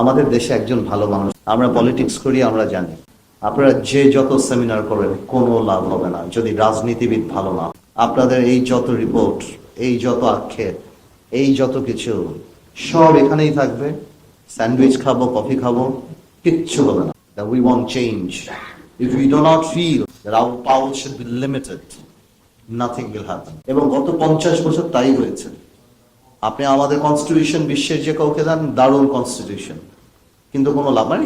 আমাদের দেশে একজন ভালো মানুষ। আমরা পলিটিক্স করি, আমরা জানি। আপনারা যে যত সেমিনার করেন, কোনো লাভ হবে না, যদি রাজনীতিবিদ ভালো না। আপনাদের এই যত রিপোর্ট এই যত আক্ষেপ, এই যত কিছু, সব এখানেই থাকবে। স্যান্ডউইচ খাব, কফি খাব, কিচ্ছু হবে না। We want change if you do not feel our power should be limited nothing will happen এবং গত পঞ্চাশ বছর তাই হয়েছে। আপনি আমাদের কনস্টিটিউশন বিশ্বের যে কাউকে দেন, দারুণ কনস্টিটিউশন কিন্তু কোনো লাভ মানে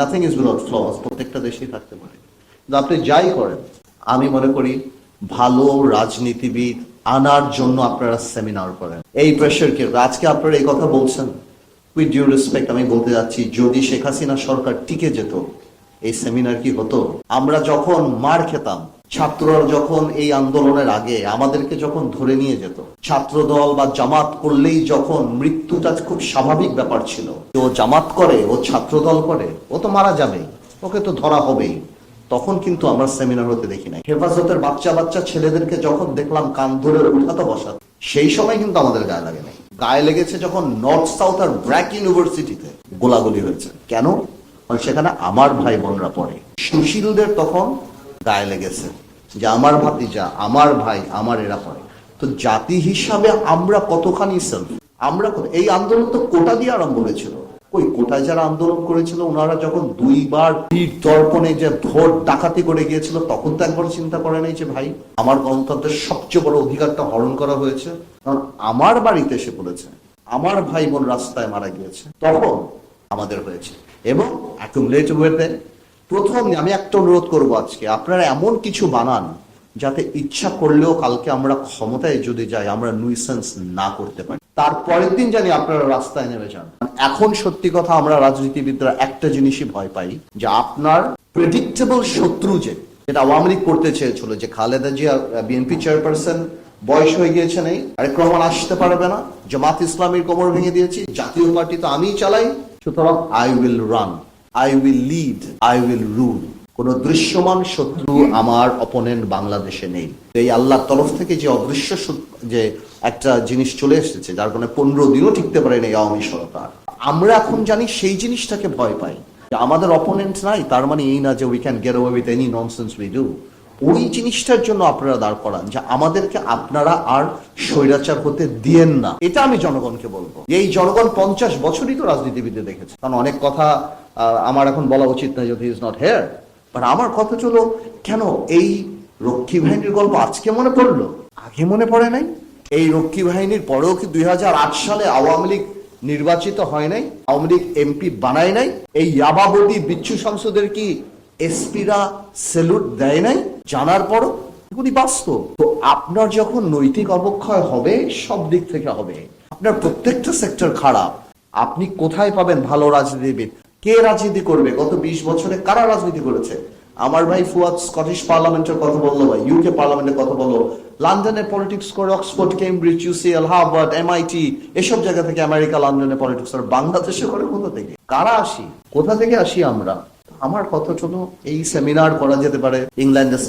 নাথিং ইজ উইদাউট ফ্লস প্রত্যেকটা দেশেই থাকতে পারে। কিন্তু আপনি যাই করেন, আমি মনে করি ভালো রাজনীতিবিদ আনার জন্য আপনারা সেমিনার করেন। এই প্রেশার কে, আজকে আপনারা এই কথা বলছেন। উইথ ডিউ রেসপেক্ট আমি বলতে যাচ্ছি, যদি শেখ হাসিনা সরকার টিকে যেত, এই সেমিনার কি হতো? আমরা যখন মার খেতাম ছাত্ররা যখন এই আন্দোলনের আগে আমাদেরকে যখন ধরে নিয়ে যেত, ছাত্রদল বা জামাত করলেই যখন মৃত্যুটা খুব স্বাভাবিক ব্যাপার ছিল। ও জামাত করে, ও ছাত্রদল করে, ও তো মারা যাবেই, ওকে তো ধরা হবেই। তখন কিন্তু আমরা সেমিনার হতে দেখি নাই। হেফাজতের বাচ্চা বাচ্চা ছেলেদেরকে যখন দেখলাম কান ধরে উঠাতে বসা সেই সময় কিন্তু আমাদের গায়ে লাগে নাই। গায়ে লেগেছে যখন নর্থ সাউথ আর ব্র্যাক ইউনিভার্সিটিতে গোলাগুলি হয়েছে। কেন? সেখানে আমার ভাই বোনরা পড়ে। সুশীলদের তখন গায়ে লেগেছে যে আমার ভাতিজা, আমার ভাই, আমার এরা পড়ে তো জাতি হিসাবে আমরা কতখানি সেলফ আমরা এই আন্দোলন তো কোটা দিয়ে আরম্ভ হয়েছিল। ওই কোটায় যারা আন্দোলন করেছিল, ওনারা যখন দুইবার ভিড় দর্পণে যে ভোট ডাকাতি করে গিয়েছিল, তখন তো একবার চিন্তা করে নাই যে, ভাই, আমার গণতন্ত্রের সবচেয়ে বড় অধিকারটা হরণ করা হয়েছে। কারণ আমার বাড়িতে এসে পড়েছে। আমার ভাই বোন রাস্তায় মারা গিয়েছে। তখন আমাদের হয়েছে। এবং অ্যাকুমুলেট ওয়েতে প্রথম আমি একটা অনুরোধ করব আজকে, আপনারা এমন কিছু বানান যাতে ইচ্ছা করলেও কালকে আমরা ক্ষমতায় যদি যাই, আমরা নুইসেন্স না করতে পারি। তারপরের দিন জানি আপনারা রাস্তায় নেমে যান। এখন সত্যি কথা আমরা রাজনীতিবিদরা একটা জিনিসই ভয় পাই, যে আপনার প্রেডিক্টেবল শত্রু যে, যেটা আওয়ামী লীগ করতে চেয়েছিল, যে খালেদা জিয়া বিএনপি চেয়ারপারসন বয়স হয়ে গিয়েছে নেই, আরেক রহমান আসতে পারবে না, জামাত ইসলামের কোমর ভেঙে দিয়েছি, জাতীয় পার্টি তো আমিই চালাই, সুতরাং I will run I will lead I will rule কোন দৃশ্যমান শত্রু আমার অপোনেন্ট বাংলাদেশে নেই। এই আল্লাহর তরফ থেকে যে অদৃশ্য যে একটা জিনিস চলে এসেছে, যার কারণে পনেরো দিনও টিকতে পারেনি আওয়ামী সরকার। আমরা এখন জানি সেই জিনিসটাকে ভয় পাই আমাদের অপোনেন্ট নাই, তার মানে এই না যে we can get away with any nonsense we do ওই জিনিসটার জন্য আপনারা দাঁড় করান, যে আমাদেরকে আপনারা আর স্বৈরাচার হতে দিয়েন না। এটা আমি জনগণকে বলব। এই জনগণ পঞ্চাশ বছরই তো রাজনীতিবিদে দেখেছে। কারণ অনেক কথা আমার এখন বলা উচিত না যদি ইজ নট হেয়ার বাট আমার কথা হলো, কেন এই রক্ষী বাহিনীর গল্প আজকে মনে পড়ল? আগে মনে পড়ে নাই? এই রক্ষী বাহিনীর পরেও কি দুই সালে আওয়ামী লীগ নির্বাচিত হয় নাই? আওয়ামী লীগ এমপি বানায় নাই? এই ইয়াবাবতী বিচ্ছু সংসদের কি এসপিরা সেলুট দেয় নাই? জানার পরও এগুলি বাস্তব। তো আপনার যখন নৈতিক অবক্ষয় হবে, সব দিক থেকে হবে। আপনার প্রত্যেকটা সেক্টর খারাপ। আপনি কোথায় পাবেন ভালো রাজনীতিবিদ? কে রাজনীতি করবে? গত বিশ বছরে কারা রাজনীতি করেছে? আমার ভাই ফুয়াদ স্কটিশ পার্লামেন্টের কথা বলল বা ইউকে পার্লামেন্টের কথা বলল। লন্ডনে পলিটিক্স করে Oxford Cambridge UCL Harvard MIT এসব জায়গা থেকে আমেরিকা লন্ডনে পলিটিক্স করে বাংলাদেশে করে কোথা থেকে? কারা আসি? কোথা থেকে আসি আমরা? আমার কথা হলো, এই সেমিনার করা যেতে পারে ইংল্যান্ডের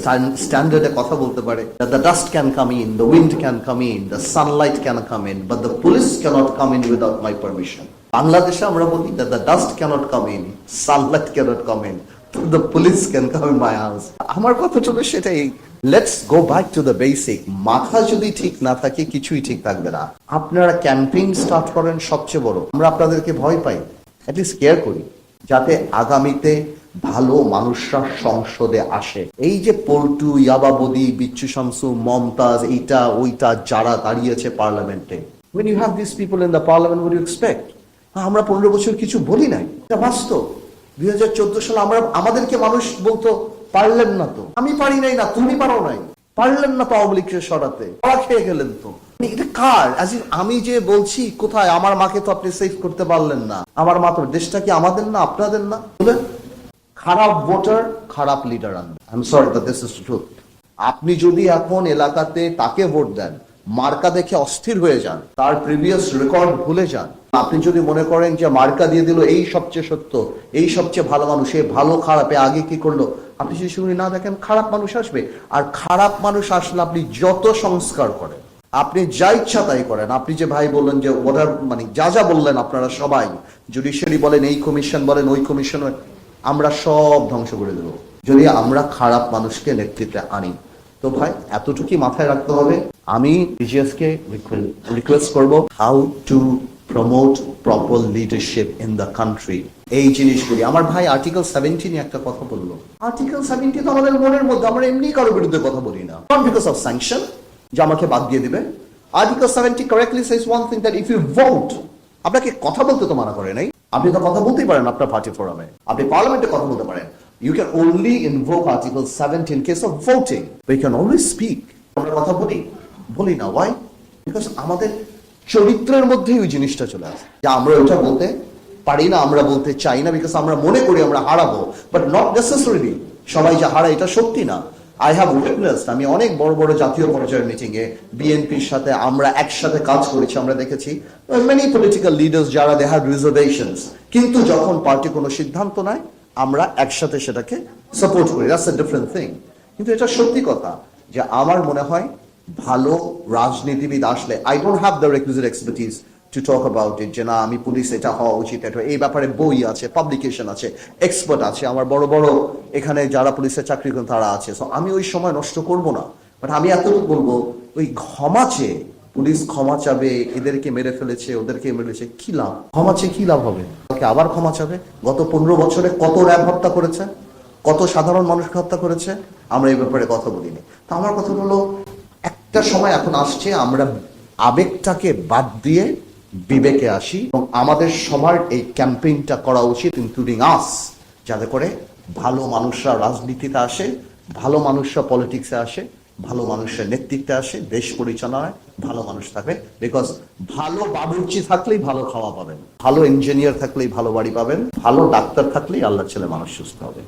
স্ট্যান্ডার্ডে কথা বলতে পারে the dust can come in the wind can come in the sunlight can come in but the police cannot come in without my permission বাংলাদেশে আমরা বলি dust cannot come in sunlight cannot come in the police can come in my house আমার কথা হলো সেটাই let's go back to the basic মাথা যদি ঠিক না থাকে, কিছুই ঠিক থাকবে না। আপনারা ক্যাম্পেইন স্টার্ট করেন সবচেয়ে বড়। আমরা আপনাদেরকে ভয় পাই অ্যাটলিস্ট কেয়ার করি, যাতে আগামীতে ভালো মানুষরা সংসদে আসে। এই যে পল্টু, ইয়াবাবদি, বিচ্ছু শামসু, মমতাজ, এইটা, ওইটা যারা দাঁড়িয়েছে পার্লামেন্টে when you have these people in the parliament, what do you expect? আমরা পনেরো বছর কিছু বলি নাই। এটা বাস্তব। দুই হাজার চোদ্দ সালে আমরা, আমাদেরকে মানুষ বলতো, পারলেন না তো। আমি পারি নাই না, তুমি পারো নাই। পারলেন না তো আওয়ামী লীগকে সরাতে। পাড়া খেয়ে গেলেন তো। মানে এটা কার? আমি যে বলছি, কোথায়? আমার মাকে তো আপনি সেভ করতে পারলেন না। আমার মা তো, দেশটা কি আমাদের না, আপনাদের না? খারাপ ভোটার খারাপ লিডার আনবে। I sorry that this is truth আপনি যদি এখন এলাকাতে তাকে ভোট দেন, মার্কা দেখে অস্থির হয়ে যান, তার প্রিভিয়াস রেকর্ড ভুলে যান আপনি যদি মনে করেন যে মার্কা দিয়ে দিল, এই সবচেয়ে সত্য, এই সবচেয়ে ভালো মানুষ এ ভালো খারাপে আগে কি করল? আপনি যদি সেগুলি না দেখেন, খারাপ মানুষ আসবে। আর খারাপ মানুষ আসলে আপনি যত সংস্কার করেন, আপনি যা ইচ্ছা তাই করেন। আপনি যে ভাই বললেন যে ওটার মানে যা যা বললেন আপনারা সবাই জুডিশিয়ারি বলেন, এই কমিশন বলেন, ওই কমিশন আমরা সব ধ্বংস করে দেব। যদি আমরা খারাপ মানুষকে নেতৃত্বে আনি, তো ভাই এতটুকুই মাথায় রাখতে হবে। আমি বিজিএস কে রিকোয়েস্ট করব how to promote proper leadership in the country এই জিনিসগুলি, আমার ভাই আর্টিকেল সেভেন্টিনে একটা কথা বলল। আর্টিকেল সেভেন্টি তো আমাদের মনের মধ্যে, আমরা এমনি কারোর বিরুদ্ধে কথা বলি না। নট বিকজ অফ স্যাংশন যে আমাকে বাদ দিয়ে দিবে। Article seventy correctly says one thing that if you vote আপনাকে কথা বলতে তো মানা করে নাই। আপনি তো কথা বলতেই পারেন আপনার পার্টি ফোরামে আপনি পার্লামেন্টে কথা বলতে পারেন। You can only invoke article seventy in case of voting you can always speak আমরা কথা বলি। বলি না। ওয়াই বিকজ আমাদের চরিত্রের মধ্যেই ওই জিনিসটা চলে আসে। যে আমরা ওইটা বলতে পারি না, আমরা বলতে চাই না বিকজ আমরা মনে করি আমরা হারাবো। বাট নট নেসেসারিলি সবাই যে হারায় এটা সত্যি না। আই হ্যাভ উইটনেসড আমি অনেক বড় বড় জাতীয় পর্যায়ের মিটিং এ বিএনপির সাথে আমরা একসাথে কাজ করেছি, আমরা দেখেছি। মেনি পলিটিক্যাল লিডার্স যারা দে হ্যাভ রিজার্ভেশনস কিন্তু যখন পার্টি কোনো সিদ্ধান্ত নেয়, আমরা একসাথে সেটাকে সাপোর্ট করি। দ্যাটস এ ডিফারেন্ট থিং কিন্তু এটা সত্যি কথা যে আমার মনে হয় ভালো রাজনীতিবিদ আসলে I don't have the requisite expertise to talk about it যে না, আমি পুলিশ এটা হওয়া উচিত, এটা এই ব্যাপারে বই আছে পাবলিকেশন আছে এক্সপার্ট আছে, আমার বড় বড় এখানে যারা পুলিশের চাকরি করেন তারা আছে। সো আমি ওই সময় নষ্ট করব না। বাট আমি এতটুকু বলব, ওই ক্ষমা চেয়ে পুলিশ ক্ষমা চাবে, এদেরকে মেরে ফেলেছে, ওদেরকে মেরেছে, কি লাভ? ক্ষমা চেয়ে কি লাভ হবে? ওকে আবার ক্ষমা চাবে? গত পনেরো বছরে কত র্যাব হত্যা করেছে? কত সাধারণ মানুষকে হত্যা করেছে? আমরা এই ব্যাপারে কথা বলিনি। তো আমার কথা হলো একটা সময় এখন আসছে, আমরা আবেগটাকে বাদ দিয়ে বিবেকে আসি এবং আমাদের সবার এই ক্যাম্পেইনটা করা উচিত ইনক্লুডিং আস যাতে করে ভালো মানুষরা রাজনীতিতে আসে, ভালো মানুষরা পলিটিক্সে আসে, ভালো মানুষের নেতৃত্বে আসে, দেশ পরিচালনায় ভালো মানুষ থাকবে। বিকজ ভালো বাবুর্চি থাকলেই ভালো খাওয়া পাবেন, ভালো ইঞ্জিনিয়ার থাকলেই ভালো বাড়ি পাবেন, ভালো ডাক্তার থাকলেই আল্লাহ ছেলে মানুষ সুস্থ হবে।